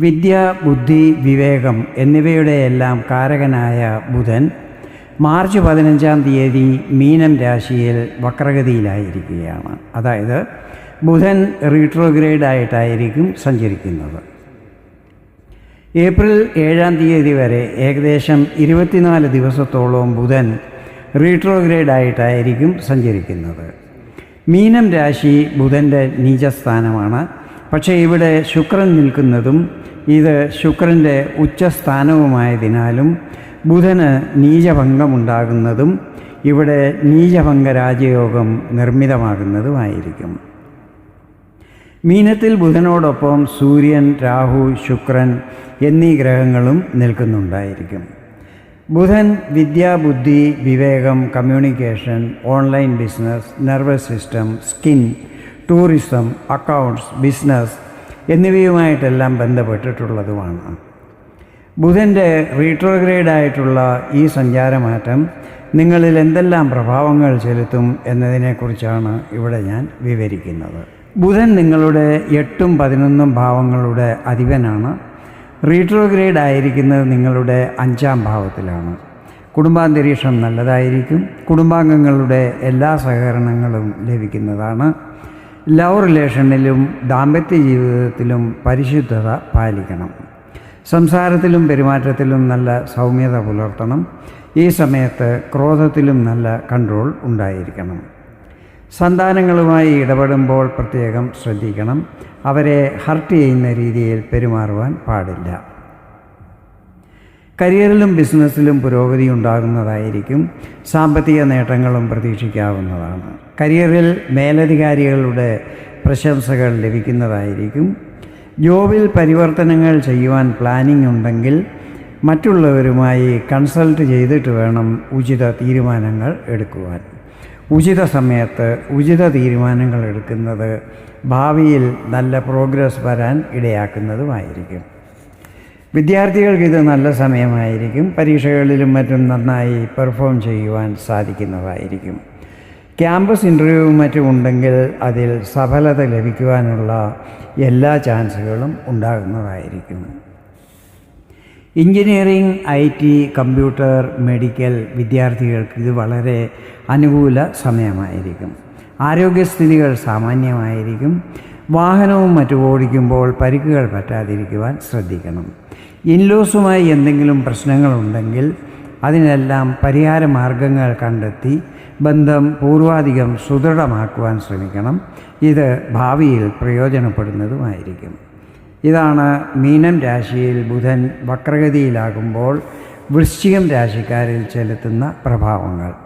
വിദ്യ ബുദ്ധി വിവേകം എന്നിവയുടെ എല്ലാം കാരകനായ ബുധൻ മാർച്ച് പതിനഞ്ചാം തീയതി മീനം രാശിയിൽ വക്രഗതിയിലായിരിക്കുകയാണ്. അതായത് ബുധൻ റീട്രോഗ്രേഡ് ആയിട്ടായിരിക്കും സഞ്ചരിക്കുന്നത്. ഏപ്രിൽ ഏഴാം തീയതി വരെ ഏകദേശം ഇരുപത്തിനാല് ദിവസത്തോളം ബുധൻ റീട്രോഗ്രേഡ് ആയിട്ടായിരിക്കും സഞ്ചരിക്കുന്നത്. മീനം രാശി ബുധന്റെ നീചസ്ഥാനമാണ്. പക്ഷേ ഇവിടെ ശുക്രൻ നിൽക്കുന്നതും ഇത് ശുക്രന്റെ ഉച്ചസ്ഥാനവുമായതിനാലും ബുധന് നീചഭംഗമുണ്ടാകുന്നതും ഇവിടെ നീചഭംഗ രാജയോഗം നിർമ്മിതമാകുന്നതുമായിരിക്കും. മീനത്തിൽ ബുധനോടൊപ്പം സൂര്യൻ രാഹു ശുക്രൻ എന്നീ ഗ്രഹങ്ങളും നിൽക്കുന്നുണ്ടായിരിക്കും. ബുധൻ വിദ്യാബുദ്ധി വിവേകം communication online business nervous system skin tourism accounts business എന്നിവയുമായിട്ടെല്ലാം ബന്ധപ്പെട്ടിട്ടുള്ളതുമാണ്. ബുധന്റെ റീട്രോഗ്രേഡ് ആയിട്ടുള്ള ഈ സഞ്ചാരമാറ്റം നിങ്ങളിൽ എന്തെല്ലാം പ്രഭാവങ്ങൾ ചെലുത്തും എന്നതിനെക്കുറിച്ചാണ് ഇവിടെ ഞാൻ വിവരിക്കുന്നത്. ബുധൻ നിങ്ങളുടെ എട്ടും പതിനൊന്നും ഭാവങ്ങളുടെ അധിപനാണ്. റീട്രോഗ്രേഡ് ആയിരിക്കുന്നത് നിങ്ങളുടെ അഞ്ചാം ഭാവത്തിലാണ്. കുടുംബാന്തരീക്ഷം നല്ലതായിരിക്കും. കുടുംബാംഗങ്ങളുടെ എല്ലാ സഹകരണങ്ങളും ലഭിക്കുന്നതാണ്. ലവ് റിലേഷനിലും ദാമ്പത്യ ജീവിതത്തിലും പരിശുദ്ധത പാലിക്കണം. സംസാരത്തിലും പെരുമാറ്റത്തിലും നല്ല സൗമ്യത പുലർത്തണം. ഈ സമയത്ത് ക്രോധത്തിലും നല്ല കൺട്രോൾ ഉണ്ടായിരിക്കണം. സന്താനങ്ങളുമായി ഇടപെടുമ്പോൾ പ്രത്യേകം ശ്രദ്ധിക്കണം. അവരെ ഹർട്ട് ചെയ്യുന്ന രീതിയിൽ പെരുമാറുവാൻ പാടില്ല. കരിയറിലും ബിസിനസ്സിലും പുരോഗതി ഉണ്ടാകുന്നതായിരിക്കും. സാമ്പത്തിക നേട്ടങ്ങളും പ്രതീക്ഷിക്കാവുന്നതാണ്. കരിയറിൽ മേലധികാരികളുടെ പ്രശംസകൾ ലഭിക്കുന്നതായിരിക്കും. ജോബിൽ പരിവർത്തനങ്ങൾ ചെയ്യുവാൻ പ്ലാനിംഗ് ഉണ്ടെങ്കിൽ മറ്റുള്ളവരുമായി കൺസൾട്ട് ചെയ്തിട്ട് വേണം ഉചിത തീരുമാനങ്ങൾ എടുക്കുവാൻ. ഉചിത സമയത്ത് ഉചിത തീരുമാനങ്ങൾ എടുക്കുന്നത് ഭാവിയിൽ നല്ല പ്രോഗ്രസ് വരാൻ ഇടയാക്കുന്നതുമായിരിക്കും. വിദ്യാർത്ഥികൾക്ക് ഇത് നല്ല സമയമായിരിക്കും. പരീക്ഷകളിലും മറ്റും നന്നായി പെർഫോം ചെയ്യുവാൻ സാധിക്കുന്നതായിരിക്കും. ക്യാമ്പസ് ഇന്റർവ്യൂവും മറ്റും ഉണ്ടെങ്കിൽ അതിൽ സഫലത ലഭിക്കുവാനുള്ള എല്ലാ ചാൻസുകളും ഉണ്ടാകുന്നതായിരിക്കും. Engineering I T computer medical വിദ്യാർത്ഥികൾക്ക് ഇത് വളരെ അനുകൂല സമയമായിരിക്കും. ആരോഗ്യസ്ഥിതികൾ സാമാന്യമായിരിക്കും. വാഹനവും മറ്റും ഓടിക്കുമ്പോൾ പരിക്കുകൾ പറ്റാതിരിക്കുവാൻ ശ്രദ്ധിക്കണം. ഇൻലോസുമായി എന്തെങ്കിലും പ്രശ്നങ്ങളുണ്ടെങ്കിൽ അതിനെല്ലാം പരിഹാര മാർഗങ്ങൾ കണ്ടെത്തി ബന്ധം പൂർവാധികം സുദൃഢമാക്കുവാൻ ശ്രമിക്കണം. ഇത് ഭാവിയിൽ പ്രയോജനപ്പെടുന്നതുമായിരിക്കും. ഇതാണ് മീനം രാശിയിൽ ബുധൻ വക്രഗതിയിലാകുമ്പോൾ വൃശ്ചികം രാശിക്കാരിൽ ചെലുത്തുന്ന പ്രഭാവങ്ങൾ.